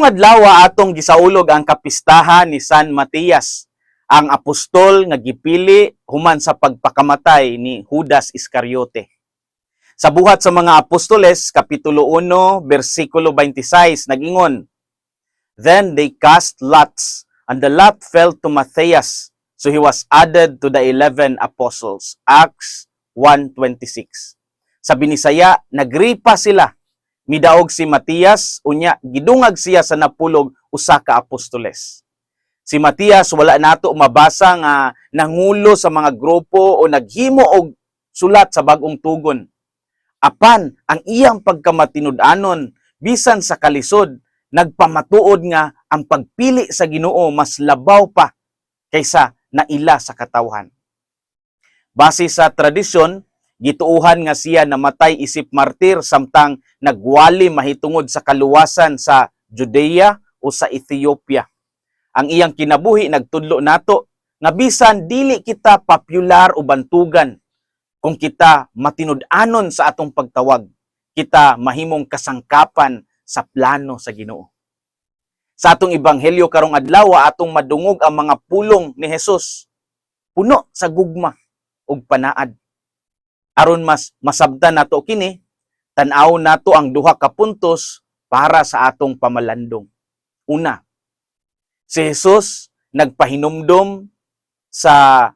Karong adlaw atong gisaulog ang kapistahan ni San Matias, ang apostol nga gipili human sa pagpakamatay ni Judas Iscariote. Sa buhat sa mga apostoles, kapitulo 1, versikulo 26, nagingon, Then they cast lots, and the lot fell to Matthias, so he was added to the eleven apostles. Acts 1.26 Sa binisaya, nagripa sila midaog si Matias unya gidungag siya sa napulog usa ka apostoles. Si Matias wala nato mabasa nga nangulo sa mga grupo o naghimo og sulat sa bagong tugon. Apan ang iyang pagkamatinud-anon bisan sa kalisod nagpamatuod nga ang pagpili sa Ginoo mas labaw pa kaysa naila sa katawhan. Base sa tradisyon, gituuhan nga siya namatay isip martir samtang nagwali mahitungod sa kaluwasan sa Judea o sa Ethiopia. Ang iyang kinabuhi nagtudlo nato nga bisan dili kita popular o bantugan kung kita matinud-anon sa atong pagtawag, kita mahimong kasangkapan sa plano sa Ginoo. Sa atong ebanghelyo karong adlaw atong madungog ang mga pulong ni Hesus puno sa gugma ug panaad aron mas masabtan nato kini tan-aw nato ang duha ka puntos para sa atong pamalandong. Una, si Jesus nagpahinumdom sa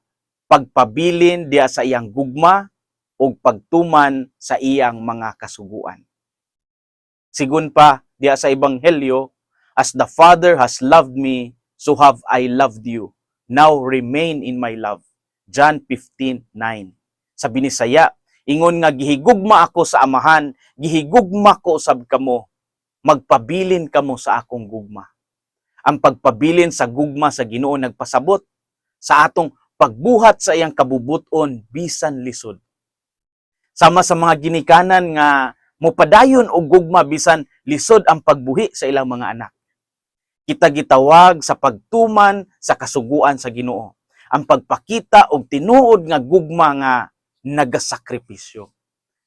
pagpabilin diya sa iyang gugma ug pagtuman sa iyang mga kasuguan. Sigun pa diya sa ebanghelyo, as the Father has loved me, so have I loved you. Now remain in my love. John 15:9. Sa binisaya, ingon nga gihigugma ako sa amahan, gihigugma ko usab kamo, magpabilin kamo sa akong gugma. Ang pagpabilin sa gugma sa Ginoo nagpasabot sa atong pagbuhat sa iyang kabubuton bisan lisod. Sama sa mga ginikanan nga mupadayon og gugma bisan lisod ang pagbuhi sa ilang mga anak. Kita gitawag sa pagtuman sa kasuguan sa Ginoo. Ang pagpakita og tinuod nga gugma nga nagasakripisyo,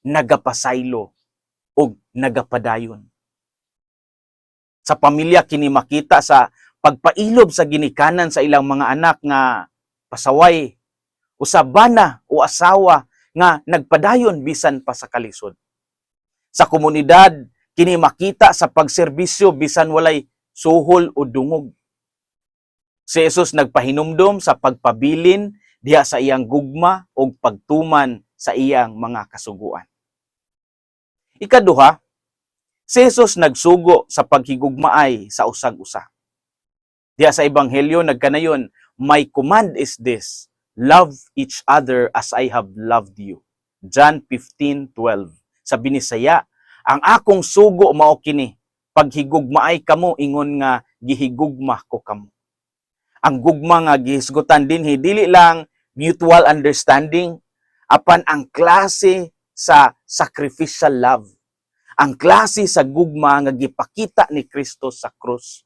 nagapasaylo, ug nagapadayon. Sa pamilya kini makita sa pagpailob sa ginikanan sa ilang mga anak nga pasaway, usabana o asawa nga nagpadayon bisan pa sa kalisod. Sa komunidad kini makita sa pagserbisyo bisan walay suhol o dungog. Si Jesus nagpahinumdom sa pagpabilin diha sa iyang gugma o pagtuman sa iyang mga kasuguan. Ikaduha, si Jesus nagsugo sa paghigugmaay sa usag-usa. Diha sa Ebanghelyo nagkanayon, My command is this, love each other as I have loved you. John 15:12. Sa binisaya, ang akong sugo mao kini, paghigugmaay kamo ingon nga gihigugma ko kamo. Ang gugma nga gihisgutan dinhi dili lang mutual understanding apan ang klase sa sacrificial love. Ang klase sa gugma nga gipakita ni Kristo sa krus.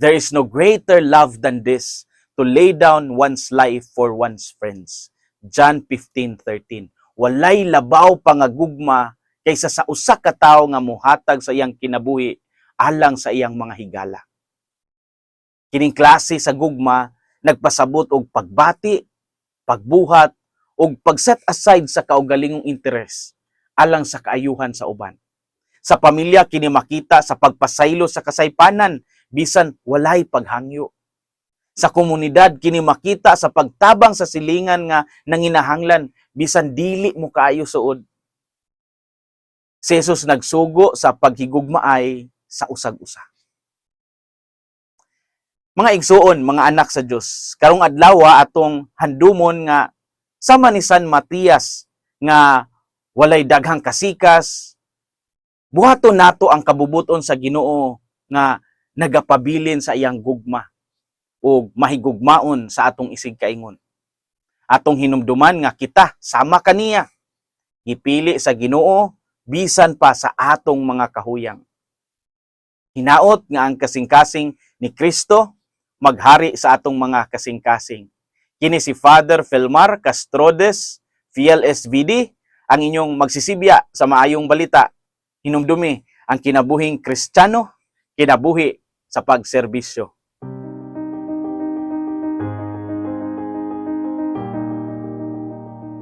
There is no greater love than this to lay down one's life for one's friends. John 15:13. Walay labaw pa nga gugma kaysa sa usa ka tawo nga muhatag sa iyang kinabuhi alang sa iyang mga higala. Kining klase sa gugma nagpasabot og pagbati, pagbuhat ug pag-set aside sa kaugalingong interes alang sa kaayuhan sa uban. Sa pamilya kini makita sa pagpasaylo sa kasaypanan bisan walay paghangyo. Sa komunidad kini makita sa pagtabang sa silingan nga nanginahanglan bisan dili mo kaayo suod. Si Jesus nagsugo sa paghigugmaay sa usag-usa. Mga igsuon, mga anak sa Dios, karong adlaw atong handumon nga sama ni San Matias nga walay daghang kasikas, buhaton nato ang kabubuton sa Ginoo nga nagapabilin sa iyang gugma o mahigugmaon sa atong isig kaingon. Atong hinumduman nga kita sama kaniya. Gipili sa Ginoo bisan pa sa atong mga kahuyang. Hinaot nga ang kasing-kasing ni Kristo maghari sa atong mga kasing-kasing. Kini si Father Felmar Castrodes, Fiel SVD, ang inyong magsisibya sa maayong balita. Hinumdumi ang kinabuhing Kristiyano, kinabuhi sa pagserbisyo.